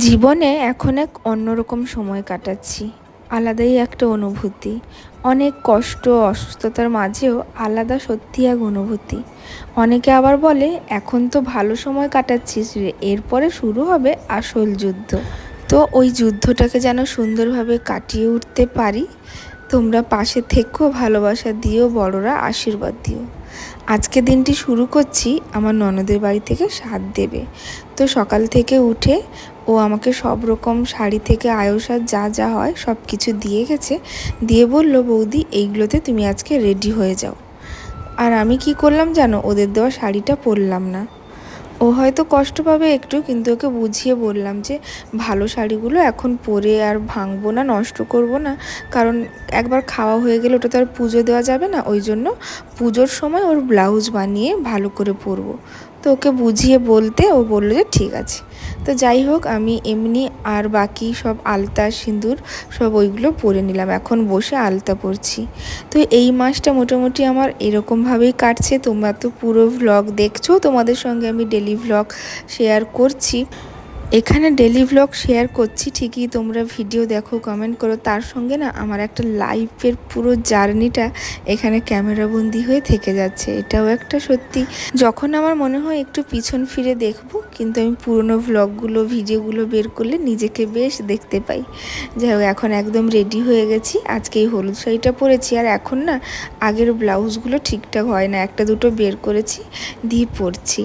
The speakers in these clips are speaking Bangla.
জীবনে এখন এক অন্যরকম সময় কাটাচ্ছি, আলাদাই একটা অনুভূতি। অনেক কষ্ট, অসুস্থতার মাঝেও আলাদা সত্যি এক অনুভূতি। অনেকে আবার বলে, এখন তো ভালো সময় কাটাচ্ছিস রে, এরপরে শুরু হবে আসল যুদ্ধ। তো ওই যুদ্ধটাকে যেন সুন্দরভাবে কাটিয়ে উঠতে পারি, তোমরা পাশে থেকেও ভালোবাসা দিও, বড়রা আশীর্বাদ দিও। আজকে দিনটি শুরু করছি আমার ননদের বাড়ি থেকে সাত দেবে। তো সকাল থেকে উঠে ও আমাকে সব রকম শাড়ি থেকে আয়সার যা যা হয় সব কিছু দিয়ে গেছে। দিয়ে বলল, বৌদি, এইগুলোতে তুমি আজকে রেডি হয়ে যাও। আর আমি কি করলাম জানো, ওদের দেওয়া শাড়িটা পরলাম না। ও হয়তো কষ্ট পাবে একটু, কিন্তু ওকে বুঝিয়ে বললাম যে, ভালো শাড়িগুলো এখন পরে আর ভাঙবো না, নষ্ট করব না। কারণ একবার খাওয়া হয়ে গেলে ওটা তো আর পুজো দেওয়া যাবে না, ওই জন্য পুজোর সময় ওর ব্লাউজ বানিয়ে ভালো করে পরবো। তো ওকে বুঝিয়ে বলতে ও বলল যে, ঠিক আছে। তো যাই হোক, আমি এমনি আর বাকি সব আলতা, সিঁদুর সব ওইগুলো পরে নিলাম। এখন বসে আলতা পরছি। তো এই মাসটা মোটামুটি আমার এরকমভাবেই কাটছে। তোমরা তো পুরো ভ্লগ দেখছ। তোমাদের সঙ্গে আমি ডেলি ভ্লগ শেয়ার করছি। এখানে ডেলি ব্লগ শেয়ার করছি, ঠিকই তোমরা ভিডিও দেখো কমেন্ট করো। তার সঙ্গে না আমার একটা লাইফের পুরো জার্নিটা এখানে ক্যামেরাবন্দি হয়ে থেকে যাচ্ছে। এটাও একটা সত্যি। যখন আমার মনে হয় একটু পিছন ফিরে দেখব, কিন্তু আমি পুরনো ব্লগগুলো ভিডিওগুলো বের করলে নিজেকে বেশ দেখতে পাই। যাই হোক, এখন একদম রেডি হয়ে গেছি। আজকে এই হলুদ শাড়িটা পরেছি, আর এখন না আগের ব্লাউজগুলো ঠিকঠাক হয় না। একটা দুটো বের করেছি, দিয়ে পরছি।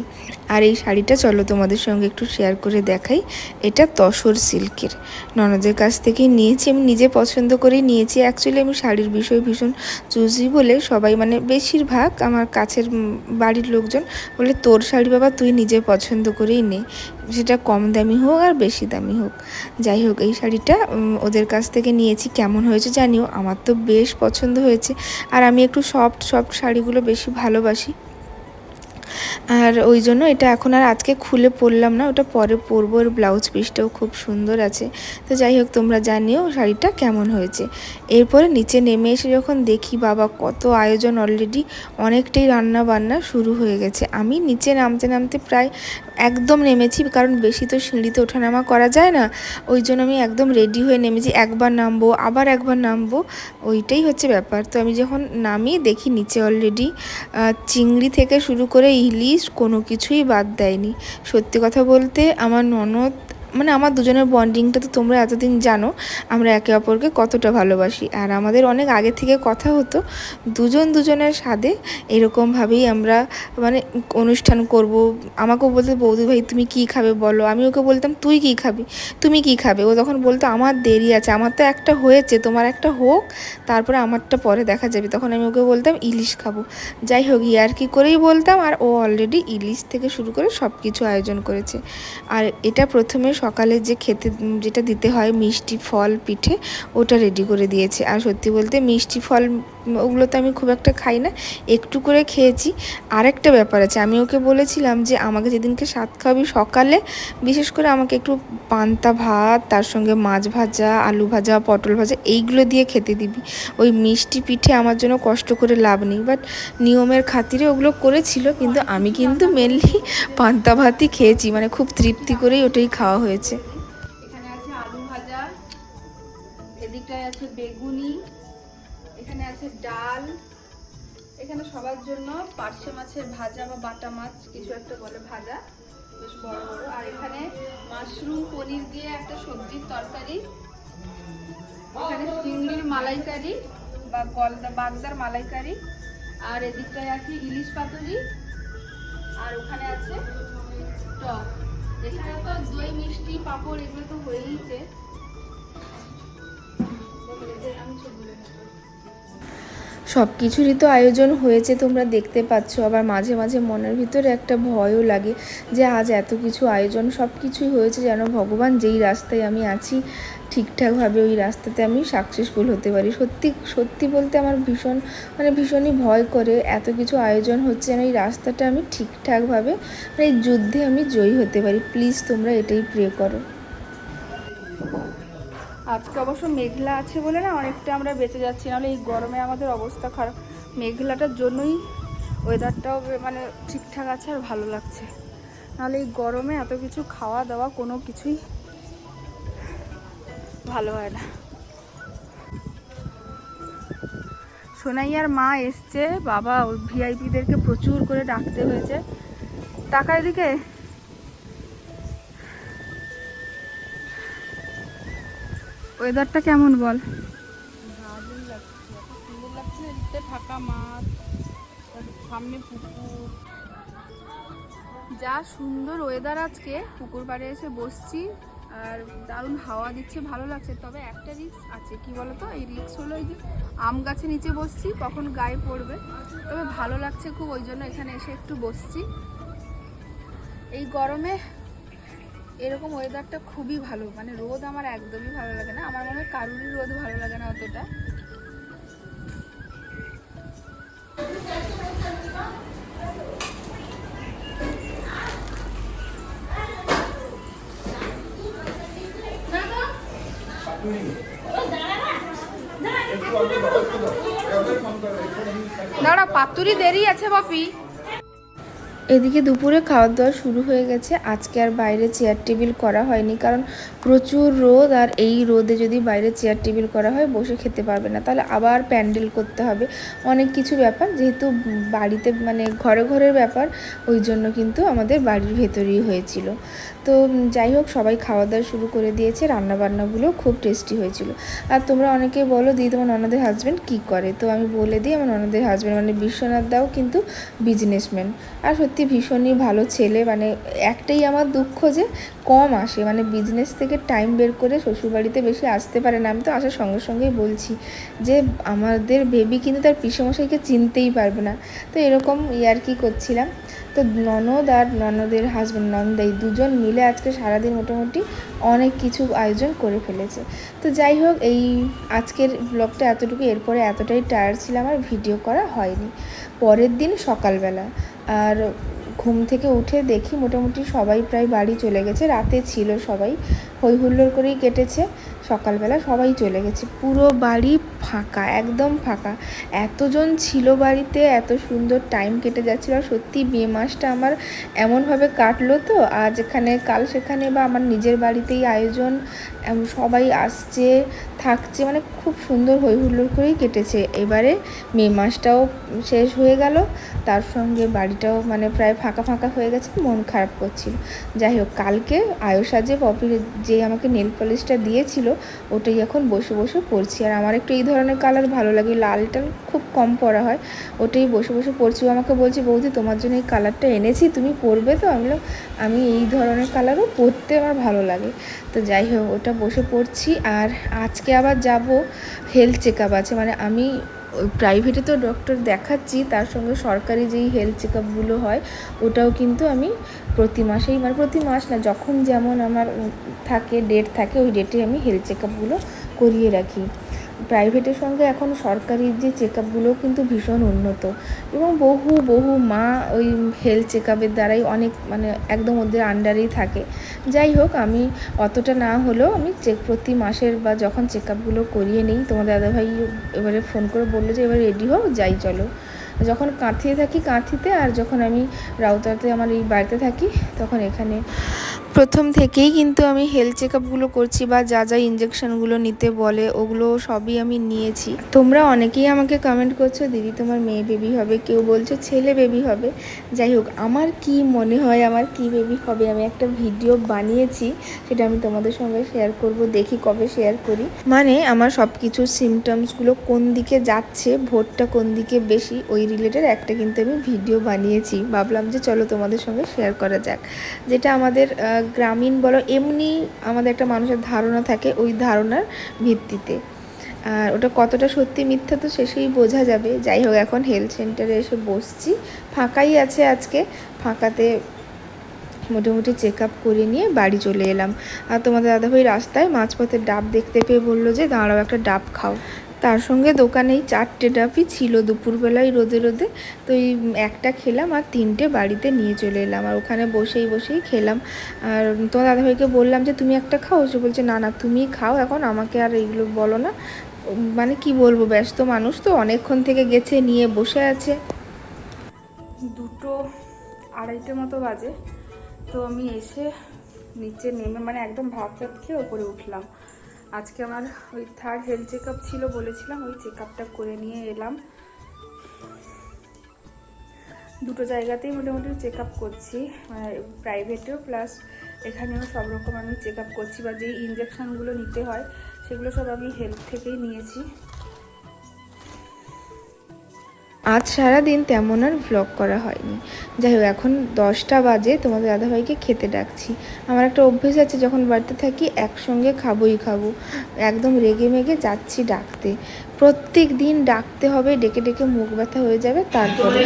আর এই শাড়িটা চলো তোমাদের সঙ্গে একটু শেয়ার করে দেখাই। এটা তসর সিল্কের। ননদের কাছ থেকেই নিয়েছি, আমি নিজে পছন্দ করেই নিয়েছি। অ্যাকচুয়ালি আমি শাড়ির বিষয়ে ভীষণ চুজি বলে সবাই মানে বেশিরভাগ আমার কাছের বাড়ির লোকজন বলে, তোর শাড়ি বাবা তুই নিজে পছন্দ করেই নে। সেটা কম দামি হোক আর বেশি দামি হোক। যাই হোক, এই শাড়িটা ওদের কাছ থেকে নিয়েছি। কেমন হয়েছে জানিও? আমার তো বেশ পছন্দ হয়েছে। আর আমি একটু সফট সফট শাড়িগুলো বেশি ভালোবাসি। আর ওই জন্য এটা এখন আর আজকে খুলে পরলাম না, ওটা পরে পরবো। ওর ব্লাউজ পিসটাও খুব সুন্দর আছে। তো যাই হোক, তোমরা জানিও শাড়িটা কেমন হয়েছে। এরপরে নিচে নেমে এসে যখন দেখি, বাবা কত আয়োজন অলরেডি অনেকটাই রান্না বান্না শুরু হয়ে গেছে। আমি নিচে নামতে নামতে প্রায় একদম নেমেছি, কারণ বেশি তো সিঁড়িতে ওঠানামা করা যায় না। ওই জন্য আমি একদম রেডি হয়ে নেমেছি, একবার নামবো, আবার একবার নামবো, ওইটাই হচ্ছে ব্যাপার। তো আমি যখন নামি, দেখি নিচে অলরেডি চিংড়ি থেকে শুরু করে ইলিশ কোনো কিছুই বাদ দেয়নি। সত্যি কথা বলতে, আমার ননদ মানে আমার দুজনের বন্ডিংটা তো তোমরা এতদিন জানো, আমরা একে অপরকে কতটা ভালোবাসি। আর আমাদের অনেক আগে থেকে কথা হতো, দুজন দুজনের স্বাদে এরকমভাবেই আমরা মানে অনুষ্ঠান করব। আমাকেও বলতে, বৌদি ভাই, তুমি কি খাবে বলো? আমি ওকে বলতাম, তুই কি খাবি? তুমি কি খাবে? ও তখন বলতো, আমার দেরি আছে, আমার তো একটা হয়েছে, তোমার একটা হোক, তারপরে আমারটা পরে দেখা যাবে। তখন আমি ওকে বলতাম, ইলিশ খাব। যাই হোক, ইয়ার কি করেই বলতাম, আর ও অলরেডি ইলিশ থেকে শুরু করে সব কিছু আয়োজন করেছে। আর এটা প্রথমে সকালে যে খেতে, যেটা দিতে হয় মিষ্টি ফল, পিঠে, ওটা রেডি করে দিয়েছে। আর সত্যি বলতে মিষ্টি ফল ওগুলো তো আমি খুব একটা খাই না, একটু করে খেয়েছি। আরেকটা ব্যাপার আছে, আমি ওকে বলেছিলাম যে আমাকে যেদিনকে সাত খাওয়াবি সকালে, বিশেষ করে আমাকে একটু পান্তা ভাত, তার সঙ্গে মাছ ভাজা, আলু ভাজা, পটল ভাজা, এইগুলো দিয়ে খেতে দিবি। ওই মিষ্টি পিঠে আমার জন্য কষ্ট করে লাভ নেই বাট নিয়মের খাতিরে ওগুলো করেছিল, কিন্তু আমি কিন্তু মেনলি পান্তা ভাতই খেয়েছি মানে খুব তৃপ্তি করেই ওটাই খাওয়া হয়েছে। ভাজা, এদিকটায় আছে বেগুনি আছে ডাল। এখানে সবার জন্য পার্শে মাছের ভাজা বা বাটা মাছ, কিছু একটা বলে ভাজা, বেশ বড় বড়। আর এখানে মাশরুম পনির দিয়ে একটা সবজির তরকারি, এখানে চিংড়ির মালাইকারি বা গলদা বাগদার মালাইকারি। আর এদিকটায় আছে ইলিশ পাতুরি, আর ওখানে আছে টক। এছাড়া তো দই, মিষ্টি, পাঁপড়, এগুলো তো হয়েইছে। আমি ছবি সব কিছুরই তো আয়োজন হয়েছে, তোমরা দেখতে পাচ্ছ। আবার মাঝে মাঝে মনের ভিতরে একটা ভয়ও লাগে যে আজ এত কিছু আয়োজন সব কিছুই হয়েছে যেন ভগবান যেই রাস্তায় আমি আছি, ঠিকঠাকভাবে ওই রাস্তাতে আমি সাকসেসফুল হতে পারি। সত্যি সত্যি বলতে আমার ভীষণ মানে ভীষণই ভয় করে এত কিছু আয়োজন হচ্ছে যেন এই রাস্তাটা আমি ঠিকঠাকভাবে মানে এই যুদ্ধে আমি জয়ী হতে পারি। প্লিজ তোমরা এটাই প্রে করো। আজকে অবশ্য মেঘলা আছে বলে না অনেকটা আমরা বেঁচে যাচ্ছি। নাহলে এই গরমে আমাদের অবস্থা খারাপ। মেঘলাটার জন্যই ওয়েদারটাও মানে ঠিকঠাক আছে আর ভালো লাগছে। নাহলে এই গরমে এত কিছু খাওয়া দাওয়া কোনো কিছুই ভালো হয় না। সোনাইয়ার মা এসছে, বাবা ভিআইপিদেরকে প্রচুর করে ডাকতে হয়েছে। টাকা এদিকে ওয়েদারটা কেমন বল? সামনে পুকুর। যা সুন্দর ওয়েদার আজকে। পুকুর পাড়ে এসে বসছি আর দারুণ হাওয়া দিচ্ছে, ভালো লাগছে। তবে একটা রিক্স আছে, কি বলতো? এই রিক্স হলো যে আম গাছে নিচে বসছি, কখন গায়ে পড়বে। তবে ভালো লাগছে খুব, ওই জন্য এখানে এসে একটু বসছি। এই গরমে এরকম ওয়েদারটা খুবই ভালো। মানে রোদ আমার একদমই ভালো লাগে না। আমার মনে হয় কারুরই রোদ ভালো লাগে না অতটা। দাঁড়া, পাতুরি দেরি আছে বাপি। এদিকে দুপুরে খাওয়া দাওয়া শুরু হয়ে গেছে। আজকে আর বাইরে চেয়ার টেবিল করা হয়নি, কারণ প্রচুর রোদ আর এই রোদে যদি বাইরে চেয়ার টেবিল করা হয়, বসে খেতে পারবে না। তাহলে আবার প্যান্ডেল করতে হবে। অনেক কিছু ব্যাপার, যেহেতু বাড়িতে মানে ঘরে ঘরের ব্যাপার, ওই জন্য কিন্তু আমাদের বাড়ির ভেতরেই হয়েছিল। তো যাই হোক, সবাই খাওয়া দাওয়া শুরু করে দিয়েছে। রান্নাবান্নাগুলো খুব টেস্টি হয়েছিল। আর তোমরা অনেকে বলো, দিদি, তোমার ননদের হাজব্যান্ড কী করে? তো আমি বলে দিই, আমার ননদের হাজব্যান্ড মানে বিশ্বনাথ দাও কিন্তু বিজনেসম্যান আর সত্যি ভীষণই ভালো ছেলে। মানে একটাই আমার দুঃখ যে কম আসে। মানে বিজনেস থেকে টাইম বের করে শ্বশুরবাড়িতে বেশি আসতে পারে না। আমি তো আসার সঙ্গে সঙ্গেই বলছি যে আমাদের বেবি কিন্তু তার পিসেমশাইকে চিনতেই পারবে না। তো এরকম ইয়ার্কি করছিলাম? তো ননদ আর ননদের হাজব্যান্ড নন্দাই দুজন মিলে আজকে সারাদিন মোটামুটি অনেক কিছু আয়োজন করে ফেলেছে। তো যাই হোক, এই আজকের ব্লগটা এতটুকু, এরপরে এতটাই টায়ার্ড ছিলাম আর ভিডিও করা হয়নি। পরের দিন সকালবেলা, আর ঘুম থেকে উঠে দেখি মোটামুটি সবাই প্রায় বাড়ি চলে গেছে, রাতে ছিল সবাই হই হুল্লোড় করেই কেটেছে। সকালবেলা সবাই চলে গেছে। পুরো বাড়ি ফাঁকা, একদম ফাঁকা। এতজন ছিল বাড়িতে, এত সুন্দর টাইম কেটে যাচ্ছিল। আর সত্যি মে মাসটা আমার এমনভাবে কাটলো তো, আজ এখানে, কাল সেখানে বা আমার নিজের বাড়িতেই আয়োজন সবাই আসছে, থাকছে মানে খুব সুন্দর হই হুল্লোড় করেই কেটেছে। এবারে মে মাসটাও শেষ হয়ে গেল, তার সঙ্গে বাড়িটাও মানে প্রায় ফাঁকা ফাঁকা হয়ে গেছে, মন খারাপ করছিল। যাই হোক, কালকে আয়ুষা যে পপির যে আমাকে নেল পলিশটা দিয়েছিল ওটাই এখন বসে বসে পরছি আর আমার একটু এই ধরনের কালার ভালো লাগে, লালটা খুব কম পরা হয়। ওটাই বসে বসে পরছি ও আমাকে বলছে, বৌদি, তোমার জন্য এই কালারটা এনেছি, তুমি পরবে তো? আমি আমি এই ধরনের কালারও পরতে আমার ভালো লাগে। তো যাই হোক, ওটা বসে পড়ছি। আর আজকে আবার যাব হেলথ চেক আছে। মানে আমি ওই প্রাইভেটে তো ডক্টর দেখাচ্ছি, তার সঙ্গে সরকারি যেই হেলথ চেক আপগুলো হয়, ওটাও কিন্তু আমি প্রতি মাসেই মানে প্রতি মাস না, যখন যেমন আমার থাকে ডেট থাকে, ওই ডেটে আমি হেলথ চেক আপগুলো করিয়ে রাখি। প্রাইভেটের সঙ্গে এখন সরকারি যে চেক আপগুলো কিন্তু ভীষণ উন্নত। এবং বহু বহু মা ওই হেলথ চেক আপের দ্বারাই অনেক মানে একদম ওদের আন্ডারেই থাকে। যাই হোক, আমি অতটা না হলেও আমি চেক প্রতি মাসের বা যখন চেক আপগুলো করিয়ে নিই, তোমার দাদাভাই এবারে ফোন করে বলল যে, এবার রেডি হও, যাই চলো। যখন কাঁথিয়ে থাকি কাঁথিতে, আর যখন আমি রাউতাতে আমার এই বাড়িতে থাকি, তখন এখানে প্রথম থেকেই কিন্তু আমি হেলথ চেক আপগুলো করছি বা যা যা ইঞ্জেকশনগুলো নিতে বলে, ওগুলো সবই আমি নিয়েছি। তোমরা অনেকেই আমাকে কমেন্ট করছ, দিদি, তোমার মেয়ে বেবি হবে। কেউ বলছো, ছেলে বেবি হবে। যাই হোক, আমার কি মনে হয়, আমার কি বেবি হবে, আমি একটা ভিডিও বানিয়েছি, সেটা আমি তোমাদের সঙ্গে শেয়ার করব, দেখি কবে শেয়ার করি। মানে আমার সব কিছু সিমটমসগুলো কোন দিকে যাচ্ছে, ভোটটা কোন দিকে বেশি, ওই রিলেটেড একটা কিন্তু আমি ভিডিও বানিয়েছি। ভাবলাম যে চলো তোমাদের সঙ্গে শেয়ার করা যাক। যেটা আমাদের গ্রামীণ বলো, এমনি আমাদের একটা মানুষের ধারণা থাকে ওই ধারণার ভিত্তিতে। আর ওটা কতটা সত্যি মিথ্যা তো শেষেই বোঝা যাবে। যাই হোক, এখন হেলথ সেন্টারে এসে বসছি। ফাঁকাই আছে আজকে। ফাঁকাতে মোটামুটি চেক আপ করে নিয়ে বাড়ি চলে এলাম। আর তোমাদের দাদাভাই রাস্তায় মাঝপথে ডাব দেখতে পেয়ে বলল যে, দাঁড়াও, একটা ডাব খাও। তার সঙ্গে দোকানেই চারটে ডাবই ছিল দুপুরবেলায় রোদে রোদে। তো এই একটা খেলাম আর তিনটে বাড়িতে নিয়ে চলে এলাম। আর ওখানে বসেই বসেই খেলাম। আর তোমার দাদাভাইকে বললাম যে, তুমি একটা খাও? সে বলছে, না না, তুমি খাও এখন, আমাকে আর এইগুলো বলো না। মানে কি বলব, ব্যস্ত মানুষ তো, অনেকক্ষণ থেকে গেছে, নিয়ে বসে আছে। দুটো আড়াইটে মতো বাজে। তো আমি এসে নিচে নেমে মানে একদম ভাত ভাত খেয়ে ওপরে উঠলাম। আজকে আমার ওই থার্ড হেলথ চেক ছিল বলেছিলাম, ওই চেক করে নিয়ে এলাম। দুটো জায়গাতেই মোটামুটি চেক আপ করছি প্রাইভেটেও প্লাস এখানেও সব রকম আমি চেক আপ করছি, বা যেই ইঞ্জেকশানগুলো নিতে হয়, সেগুলো সব আমি হেলথ থেকেই নিয়েছি। আজ সারাদিন তেমন আর ভ্লগ করা হয়নি। যাই হোক এখন দশটা বাজে তোমাদের দাদাভাইকে খেতে ডাকছি। আমার একটা অভ্যেস আছে যখন বাড়িতে থাকি একসঙ্গে খাবোই খাব। একদম রেগে মেগে যাচ্ছি ডাকতে। প্রত্যেক দিন ডাকতে হবে ডেকে ডেকে মুখ ব্যথা হয়ে যাবে তারপরে।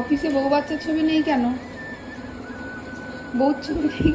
অফিসে বউ বাচ্চার ছবি নেই কেন? বউ ছবি নেই